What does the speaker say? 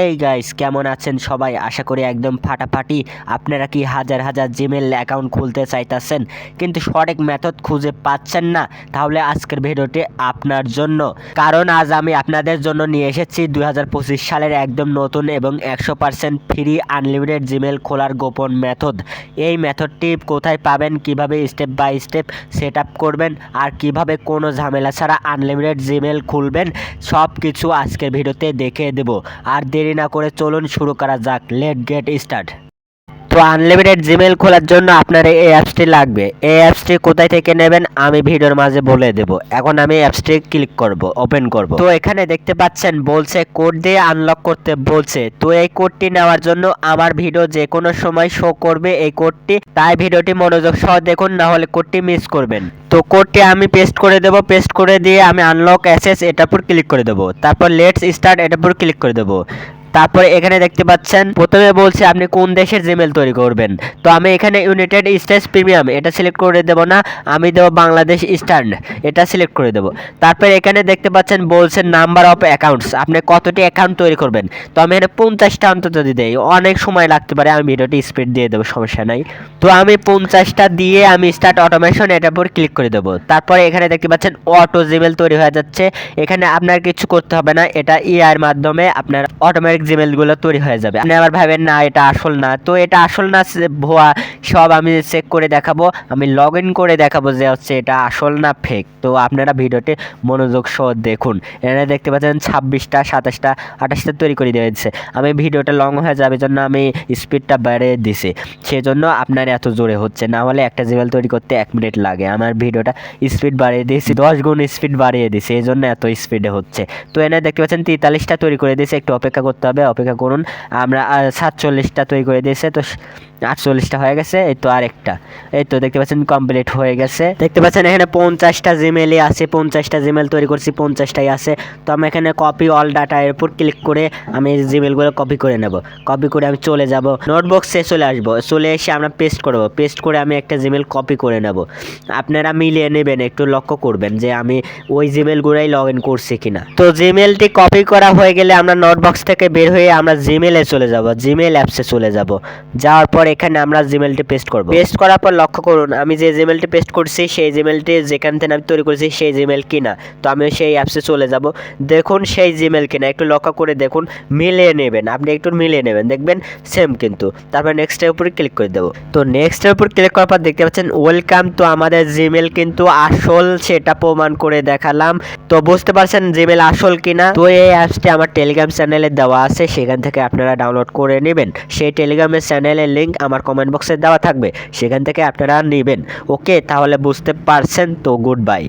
এই গাইস কেমন আছেন সবাই? আশা করি একদম ফাটাফাটি। আপনারা কি হাজার হাজার জিমেল অ্যাকাউন্ট খুলতে চাইতেছেন? কিন্তু সঠিক মেথড খুঁজে পাচ্ছেন না। তাহলে আজকের ভিডিওটি আপনার জন্য। কারণ আজ আমি আপনাদের জন্য নিয়ে এসেছি দু হাজার পঁচিশ সালের একদম নতুন এবং একশো পার্সেন্ট ফ্রি আনলিমিটেড জিমেল খোলার গোপন মেথড এই মেথডটি কোথায় পাবেন? কীভাবে স্টেপ বাই স্টেপ সেট করবেন? আর কীভাবে কোনো ঝামেলা ছাড়া আনলিমিটেড জিমেল খুলবেন? সব কিছু আজকের ভিডিওতে দেখিয়ে দেব। আর দেরি না করে চলুন শুরু করা যাক। লেট গেট স্টার্ট তো আনলিমিটেড জিমেল খোলার জন্য আপনার এই অ্যাপসটি লাগবে। এই অ্যাপসটি কোথায় থেকে নেবেন আমি ভিডিওর মাঝে বলে দেব। এখন আমি অ্যাপসটি ক্লিক করব ওপেন করব। তো এখানে দেখতে পাচ্ছেন বলছে কোড দিয়ে আনলক করতে বলছে। তো এই কোডটি নেওয়ার জন্য আমার ভিডিও যে কোনো সময় শো করবে এই কোডটি তাই ভিডিওটি মনোযোগ সহ দেখুন, না হলে কোডটি মিস করবেন। তো কোডটি আমি পেস্ট করে দেব পেস্ট করে দিয়ে আমি আনলক অ্যাসেস এটার উপর ক্লিক করে দেবো। তারপর লেটস স্টার্ট এটার উপর ক্লিক করে দেবো। তারপরে এখানে দেখতে পাচ্ছেন, প্রথমে বলছে আপনি কোন দেশের জিমেল তৈরি করবেন। তো আমি এখানে ইউনাইটেড স্টেটস প্রিমিয়াম এটা সিলেক্ট করে দেব না, আমি দেবো বাংলাদেশ ইস্টার্ন এটা সিলেক্ট করে দেব। তারপরে এখানে দেখতে পাচ্ছেন, বলছে নাম্বার অফ অ্যাকাউন্টস আপনি কতটি অ্যাকাউন্ট তৈরি করবেন। তো আমি এখানে পঞ্চাশটা অন্তত দেই, অনেক সময় লাগতে পারে, আমি ভিডিওটি স্পিড দিয়ে দেবো, সমস্যা নাই। তো আমি পঞ্চাশটা দিয়ে আমি স্টার্ট অটোমেশন এটার উপর ক্লিক করে দেবো। তারপরে এখানে দেখতে পাচ্ছেন অটো জিমেল তৈরি হয়ে যাচ্ছে। এখানে আপনার কিছু করতে হবে না, এটা ইআর মাধ্যমে আপনার অটোমেটিক জিমেলগুলো তৈরি হয়ে যাবে। আপনি আবার ভাবেন, না, এটা আসল না। তো এটা আসল না ভুয়া, সব আমি চেক করে দেখাবো। আমি লগ ইন করে দেখাবো যে হচ্ছে এটা আসল না ফেক তো আপনারা ভিডিওটি মনোযোগ সহ দেখুন। এখানে দেখতে পাচ্ছেন ছাব্বিশটা, সাতাশটা, আঠাশটা তৈরি করে দিয়েছে আমি ভিডিওটা লং হয়ে যাবে জন্য আমি স্পিডটা বাড়িয়ে দিছি। সেজন্য আপনার এত জোরে হচ্ছে, না হলে একটা জিমেল তৈরি করতে এক মিনিট লাগে। আমার ভিডিওটা স্পিড বাড়িয়ে দিয়েছি, দশ গুণ স্পিড বাড়িয়ে দিয়েছি এই জন্য এত স্পিডে হচ্ছে। তো এনে দেখতে পাচ্ছেন তেতাল্লিশটা তৈরি করে দিয়েছে। একটু অপেক্ষা করতে হবে। অপেক্ষা করুন। আমরা সাতচল্লিশটা তৈরি করে দিয়েছে, তো আটচল্লিশটা হয়ে গেছে, এই তো আরেকটা। এই তো দেখতে পাচ্ছেন কমপ্লিট হয়ে গেছে। দেখতে পাচ্ছেন, এখানে পঞ্চাশটা জিমেলই আছে, পঞ্চাশটা জিমেল তৈরি করছি, পঞ্চাশটাই আছে। তো আমি এখানে কপি অল ডাটা এর উপর ক্লিক করে আমি জিমেলগুলো কপি করে নেব। কপি করে আমি চলে যাব। নোটবক্সে চলে আসব। চলে এসে আমরা পেস্ট করব। পেস্ট করে আমি একটা জিমেল কপি করে নেব। আপনারা মিলিয়ে নেবেন, একটু লক্ষ্য করবেন যে আমি ওই জিমেলগুলোই লগ ইন করছি কিনা। তো জিমেলটি কপি করা হয়ে গেলে আমরা নোটবক্স থেকে বের হয়ে আমরা জিমেলে চলে যাব জিমেল অ্যাপসে চলে যাব। যাওয়ার পর এখানে আমরা জিমেলটি পেস্ট করব। পেস্ট করার পর লক্ষ্য করুন, আমি যে জিমেলটি পেস্ট করছি, সেই জিমেলটি যেখান থেকে আমি তৈরি করেছি, সেই জিমেল কিনা। তো আমি সেই অ্যাপসে চলে যাব। দেখুন সেই জিমেল কিনা। একটু লক্ষ্য করে দেখুন, মিলিয়ে নেবেন। আপনি একটু মিলিয়ে নেবেন। দেখবেন সেম কিন্তু। তারপর নেক্সটের উপরে ক্লিক করে দেবো। তো নেক্সটের উপর ক্লিক করার পর দেখতে পাচ্ছেন ওয়েলকাম তো আমাদের জিমেল কিন্তু আসল সেটা প্রমাণ করে দেখালাম। তো বুঝতে পারছেন জিমেল আসল কিনা? তো এই অ্যাপসটি আমার টেলিগ্রাম চ্যানেলে দেওয়া আছে, সেখান থেকে আপনারা ডাউনলোড করে নেবেন। সেই টেলিগ্রামের চ্যানেলের লিঙ্ক আমার কমেন্ট বক্সে দেওয়া থাকবে। সেখান থেকে আপনারা নেবেন। ওকে তাহলে বুঝতে পারছেন, তো গুড বাই